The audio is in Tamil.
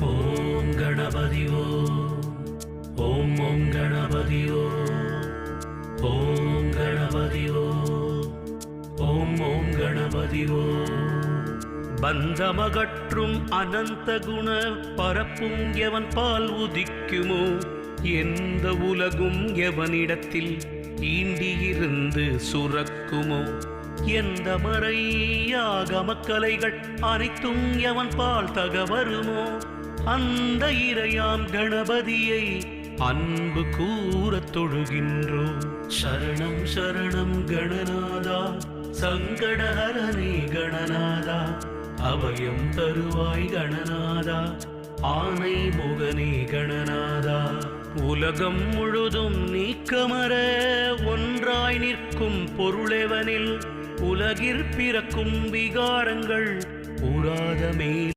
ஓம் கணபதி ஓம் ஓம் கணபதி ஓம் கணபதி ஓம் ஓம் கணபதி பந்தமகற்றும் அனந்த குண பரப்பும் எவன் பால் உதிக்குமோ? எந்த உலகும் எவனிடத்தில் ஈண்டியிருந்து சுரக்குமோ? எந்த மறையாக மக்களைகள் அனைத்தும் எவன் பால் தகவருமோ அந்த இறையாம் கணபதியை அன்பு கூறத் தொழுகின்றோம். சரணம் சரணம் கணநாதா சங்கடஹரணே கணநாதா அபயம் தருவாய் கணநாதா ஆனை முகனே கணநாதா. உலகம் முழுதும் நீக்கமர ஒன்றாய் நிற்கும் பொருளெவனில் உலகிற் பிறக்கும் விகாரங்கள் உராதமே